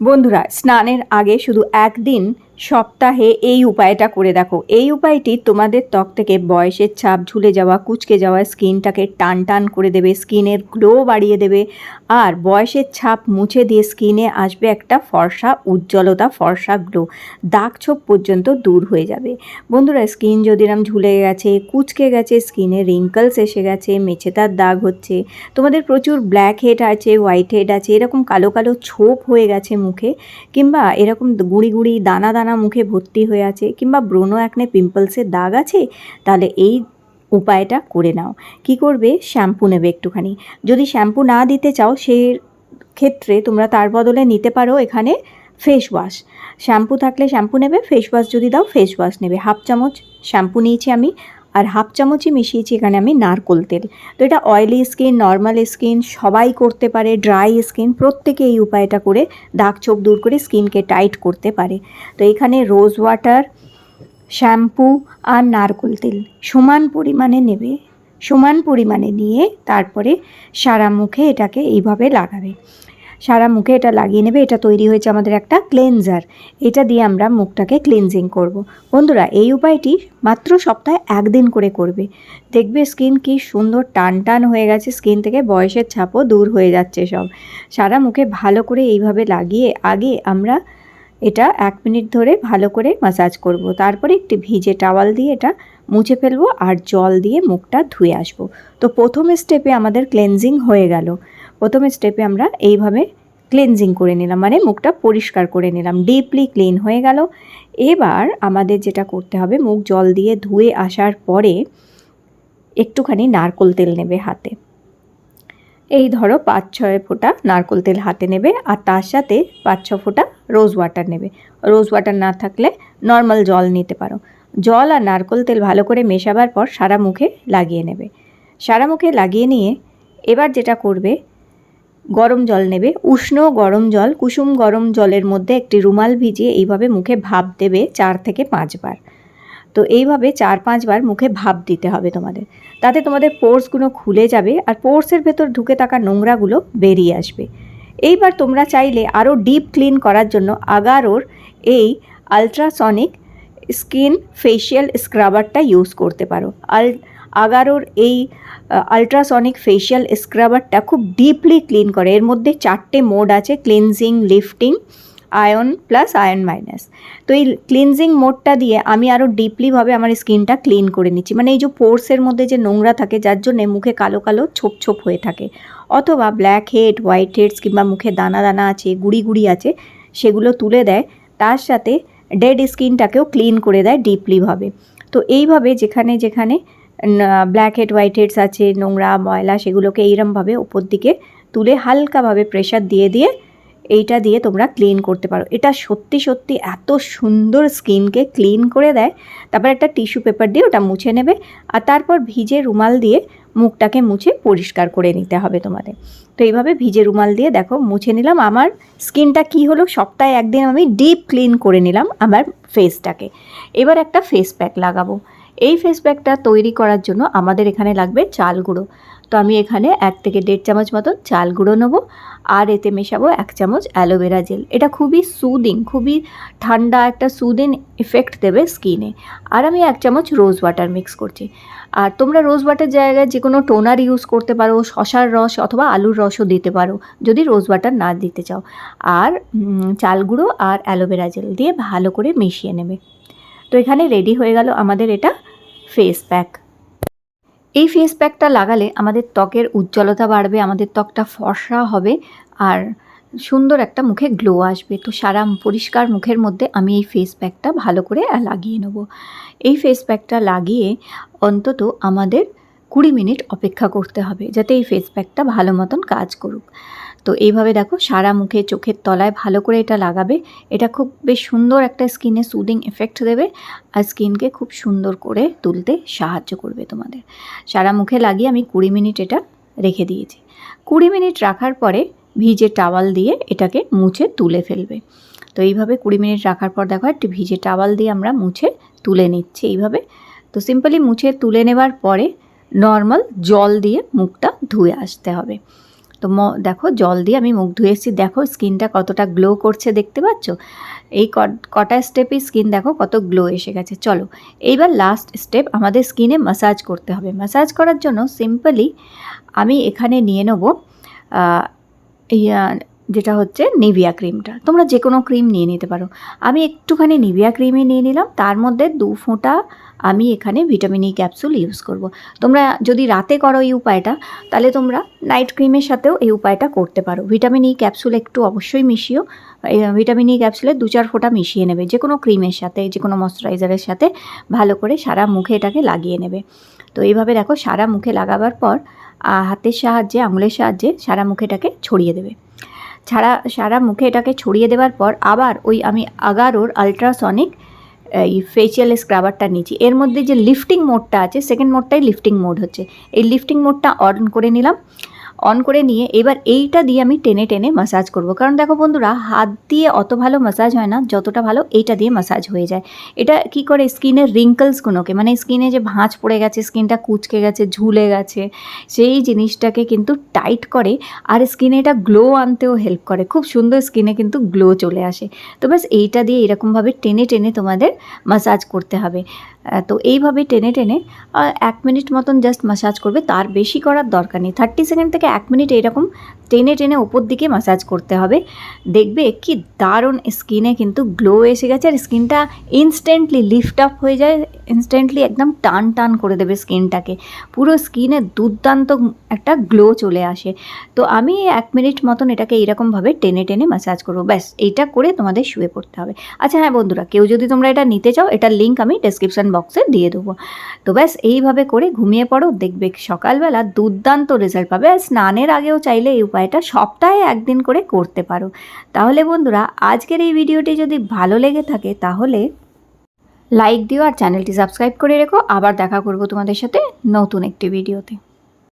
বন্ধুরা স্নানের আগে শুধু একদিন সপ্তাহে এই উপায়টা করে দেখো। এই উপায়টি তোমাদের ত্বক থেকে বয়সের ছাপ ঝুলে যাওয়া, কুচকে যাওয়া স্কিনটাকে টান টান করে দেবে, স্কিনের গ্লো বাড়িয়ে দেবে আর বয়সের ছাপ মুছে দিয়ে স্কিনে আসবে একটা ফর্সা উজ্জ্বলতা, ফর্সা গ্লো। দাগ ছোপ পর্যন্ত দূর হয়ে যাবে। বন্ধুরা, স্কিন যদি এরম ঝুলে গেছে, কুচকে গেছে, স্কিনে রিঙ্কলস এসে গেছে, মেছেতার দাগ হচ্ছে, তোমাদের প্রচুর ব্ল্যাক হেড আছে, হোয়াইট হেড আছে, এরকম কালো কালো ছোপ হয়ে গেছে মুখে, কিংবা এরকম গুঁড়ি গুঁড়ি দানা দানা মুখে ভর্তি হয়ে আছে কিংবা ব্রণ একনে পিম্পলসের দাগ আছে, তাহলে এই উপায়টা করে নাও। কি করবে? শ্যাম্পু নেবে একটুখানি। যদি শ্যাম্পু না দিতে চাও সে ক্ষেত্রে তোমরা তার বদলে নিতে পারো এখানে ফেস ওয়াশ শ্যাম্পু থাকলে শ্যাম্পু নেবে ফেস ওয়াশ যদি দাও ফেস ওয়াশ নেবে। হাফ চামচ শ্যাম্পু নিয়েছি আমি। আর হাফ চামচই মিশিয়েছি এখানে আমি নারকোল তেল। তো এটা অয়েলি স্কিন নর্মাল স্কিন সবাই করতে পারে ড্রাই স্কিন প্রত্যেকে এই উপায়টা করে দাগ ছোপ দূর করে স্কিনকে টাইট করতে পারে। তো এখানে রোজ ওয়াটার শ্যাম্পু আর নারকোল তেল সমান পরিমাণে নেবে, সমান পরিমাণে নিয়ে তারপরে সারা মুখে এটাকে এইভাবে লাগাবে। সারা মুখে এটা লাগিয়ে নেবে, এটা তৈরি হয়েছে আমাদের একটা ক্লেনজার এটা দিয়ে আমরা মুখটাকে ক্লিনজিং করব। বন্ধুরা, এই উপায়টি মাত্র সপ্তাহে একদিন করে করবে। দেখবে স্কিন কি সুন্দর টান টান হয়ে গেছে স্কিন থেকে বয়সের ছাপও দূর হয়ে যাচ্ছে সব। সারা মুখে ভালো করে এইভাবে লাগিয়ে আগে আমরা এটা এক মিনিট ধরে ভালো করে মাসাজ করব। তারপরে একটি ভিজে টাওয়াল দিয়ে এটা মুছে ফেলব আর জল দিয়ে মুখটা ধুয়ে আসব। তো প্রথম স্টেপে আমাদের ক্লেনজিং হয়ে গেল। প্রথম স্টেপে আমরা এইভাবে ক্লিনজিং করে নিলাম মানে মুখটা পরিষ্কার করে নিলাম ডিপলি ক্লিন হয়ে গেল। এবার আমাদের যেটা করতে হবে, মুখ জল দিয়ে ধুয়ে আসার পরে একটুখানি নারকোল তেল নেবে হাতে। এই ধরো পাঁচ ছয় ফোঁটা নারকোল তেল হাতে নেবে আর তার সাথে পাঁচ ছ ফোঁটা রোজ ওয়াটার নেবে। রোজ ওয়াটার না থাকলে নর্মাল জল নিতে পারো। জল আর নারকোল তেল ভালো করে মেশাবার পর সারা মুখে লাগিয়ে নেবে। সারা মুখে লাগিয়ে নিয়ে এবার যেটা করবে গরম জল নেবে। উষ্ণ গরম জল, কুসুম গরম জলের মধ্যে একটি রুমাল ভিজিয়ে এইভাবে মুখে ভাপ দেবে চার থেকে পাঁচবার। তো এইভাবে চার পাঁচবার মুখে ভাপ দিতে হবে তোমাদের। তাতে তোমাদের পোর্সগুলো খুলে যাবে আর পোর্সের ভেতর ঢুকে থাকা নোংরাগুলো বেরিয়ে আসবে। এইবার তোমরা চাইলে আরও ডিপ ক্লিন করার জন্য আগারোর এই আলট্রাসনিক স্কিন ফেশিয়াল স্ক্রাবারটা ইউজ করতে পারো। আল আগারোর এই আলট্রাসনিক ফেশিয়াল স্ক্রাবারটা খুব ডিপলি ক্লিন করে। এর মধ্যে চারটে মোড আছে cleansing lifting ion plus ion minus তো এই ক্লিনজিং মোডটা দিয়ে আমি আরও ডিপলিভাবে আমার স্কিনটা ক্লিন করে নিচ্ছি। মানে এই যে পোর্সের মধ্যে যে নোংরা থাকে, যার জন্যে মুখে কালো কালো ছোপ ছোপ হয়ে থাকে। অথবা ব্ল্যাক হেড হোয়াইট হেডস কিংবা মুখে দানা দানা আছে, গুড়ি গুড়ি আছে, সেগুলো তুলে দেয়। তার সাথে ডেড স্কিনটাকেও ক্লিন করে দেয় ডিপলিভাবে তো এইভাবে যেখানে যেখানে ব্ল্যাক হেড হোয়াইট হেডস আছে, নোংরা, ময়লা, সেগুলোকে এইরমভাবে উপর দিকে তুলে হালকাভাবে প্রেশার দিয়ে দিয়ে এইটা দিয়ে তোমরা ক্লিন করতে পারো। এটা সত্যি সত্যি এত সুন্দর স্কিনকে ক্লিন করে দেয়। তারপর একটা টিস্যু পেপার দিয়ে ওটা মুছে নেবে আর তারপর ভিজে রুমাল দিয়ে মুখটাকে মুছে পরিষ্কার করে নিতে হবে তোমাদের। তো এইভাবে ভিজে রুমাল দিয়ে দেখো মুছে নিলাম। আমার স্কিনটা কি হলো? সপ্তাহে একদিন আমি ডিপ ক্লিন করে নিলাম আমার ফেসটাকে এবার একটা ফেস প্যাক লাগাবো। এই ফেস প্যাকটা তৈরি করার জন্য আমাদের এখানে লাগবে চাল গুঁড়ো। তো আমি এখানে এক থেকে দেড় চামচ মতন চাল গুঁড়ো নেব আর এতে মেশাবো এক চামচ অ্যালোভেরা জেল এটা খুবই সুদিং খুবই ঠান্ডা একটা সুদিং এফেক্ট দেবে স্কিনে আর আমি এক চামচ রোজ ওয়াটার মিক্স করছি। আর তোমরা রোজ ওয়াটার জায়গায় যে কোনো টোনার ইউজ করতে পারো, শশার রস অথবা আলুর রসও দিতে পারো, যদি রোজ ওয়াটার না দিতে চাও। আর চাল গুঁড়ো আর অ্যালোভেরা জেল দিয়ে ভালো করে মিশিয়ে নেবে। তো এখানে রেডি হয়ে গেল আমাদের এটা ফেস প্যাক এই ফেস প্যাকটা লাগালে আমাদের ত্বকের উজ্জ্বলতা বাড়বে, আমাদের ত্বকটা ফর্সা হবে আর সুন্দর একটা মুখে গ্লো আসবে। তো সারা পরিষ্কার মুখের মধ্যে আমি এই ফেস প্যাকটা ভালো করে লাগিয়ে নেব। এই ফেস প্যাকটা লাগিয়ে অন্তত আমাদের কুড়ি মিনিট অপেক্ষা করতে হবে, যাতে এই ফেস প্যাকটা ভালো মতন কাজ করুক। তো এইভাবে দেখো সারা মুখে, চোখের তলায় ভালো করে এটা লাগাবে। এটা খুব বেশ সুন্দর একটা স্কিনে সুদিং এফেক্ট দেবে আর স্কিনকে খুব সুন্দর করে তুলতে সাহায্য করবে তোমাদের। সারা মুখে লাগিয়ে আমি কুড়ি মিনিট এটা রেখে দিয়েছি। কুড়ি মিনিট রাখার পরে ভিজে টাওয়াল দিয়ে এটাকে মুছে তুলে ফেলবে। তো এইভাবে কুড়ি মিনিট রাখার পর দেখো একটি ভিজে টাওয়াল দিয়ে আমরা মুছে তুলে নিচ্ছি এইভাবে। তো সিম্পলি মুছে তুলে নেবার পরে নর্মাল জল দিয়ে মুখটা ধুয়ে আসতে হবে। তো দেখো, জল দিয়ে আমি মুখ ধুয়ে এসেছি। দেখো, স্কিনটা কতটা গ্লো করছে দেখতে পাচ্ছ? এই কটা স্টেপে স্কিন দেখো কত গ্লো এসে গেছে। চলো, এইবার লাস্ট স্টেপ আমাদের স্কিনে মাসাজ করতে হবে। মাসাজ করার জন্য সিম্পলি আমি এখানে নিয়ে নেব যেটা হচ্ছে নিভিয়া ক্রিমটা তোমরা যে কোনো ক্রিম নিয়ে নিতে পারো। আমি একটুখানি নিভিয়া ক্রিমই নিয়ে নিলাম। তার মধ্যে দু ফোঁটা আমি এখানে ভিটামিন ই ক্যাপসুল ইউজ করব। তোমরা যদি রাতে করো এই উপায়টা, তাহলে তোমরা নাইট ক্রিমের সাথেও এই উপায়টা করতে পারো। ভিটামিন ই ক্যাপসুল একটু অবশ্যই মিশিও। ভিটামিন ই ক্যাপসুলে দু চার ফোঁটা মিশিয়ে নেবে, যে কোনো ক্রিমের সাথে, যে কোনো ময়শ্চারাইজারের সাথে ভালো করে সারা মুখে এটাকে লাগিয়ে নেবে। তো এইভাবে দেখো সারা মুখে লাগাবার পর হাতের সাহায্যে, আঙুলের সাহায্যে সারা মুখে এটাকে ছড়িয়ে দেবে। ছাড়া, সারা মুখে এটাকে ছড়িয়ে দেওয়ার পর আবার ওই আমি আগারোর আলট্রাসনিক এই ফেসিয়াল স্ক্রাবারটা নিচ্ছি এর মধ্যে যে লিফটিং মোডটা আছে সেকেন্ড মোডটাই লিফটিং মোড হচ্ছে। এই লিফটিং মোডটা অন করে নিলাম। অন করে নিয়ে এবার এইটা দিয়ে আমি টেনে টেনে মাসাজ করব। কারণ দেখো বন্ধুরা, হাত দিয়ে অত ভালো মাসাজ হয় না, যতটা ভালো এইটা দিয়ে মাসাজ হয়ে যায়। এটা কি করে স্কিনের রিঙ্কলসগুলোকে মানে স্কিনে যে ভাঁজ পড়ে গেছে, স্কিনটা কুচকে গেছে, ঝুলে গেছে, সেই জিনিসটাকে কিন্তু টাইট করে আর স্কিনে এটা গ্লো আনতেও হেল্প করে। খুব সুন্দর স্কিনে কিন্তু গ্লো চলে আসে। তো ব্যাস এইটা দিয়ে এরকমভাবে টেনে টেনে তোমাদের মাসাজ করতে হবে। তো এইভাবে টেনে টেনে এক মিনিট মতন জাস্ট মাসাজ করবে, তার বেশি করার দরকার নেই। থার্টি সেকেন্ড থেকে এক মিনিট এরকম টেনে টেনে ওপর দিকে মাসাজ করতে হবে। দেখবে কি দারুণ স্কিনে কিন্তু গ্লো এসে গেছে আর স্কিনটা ইনস্ট্যান্টলি লিফট আপ হয়ে যায়। ইনস্ট্যান্টলি একদম টান টান করে দেবে স্কিনটাকে। পুরো স্কিনে দুর্দান্ত একটা গ্লো চলে আসে। তো আমি এক মিনিট মতন এটাকে এইরকমভাবে টেনে টেনে ম্যাসাজ করব। ব্যাস, এইটা করে তোমাদের শুয়ে পড়তে হবে। আচ্ছা হ্যাঁ বন্ধুরা, কেউ যদি তোমরা এটা নিতে চাও, এটার লিঙ্ক আমি ডেসক্রিপশন বক্সে দিয়ে দেবো। তো ব্যাস, এইভাবে করে ঘুমিয়ে পড়ো, দেখবে সকালবেলা দুর্দান্ত রেজাল্ট পাবে। আর স্নানের আগেও চাইলে এই উপায়টা সপ্তাহে একদিন করে করতে পারো। তাহলে বন্ধুরা, আজকের এই ভিডিওটি যদি ভালো লেগে থাকে, তাহলে লাইক দিও আর চ্যানেলটি সাবস্ক্রাইব করে রেখো। আবার দেখা করব তোমাদের সাথে নতুন একটি ভিডিওতে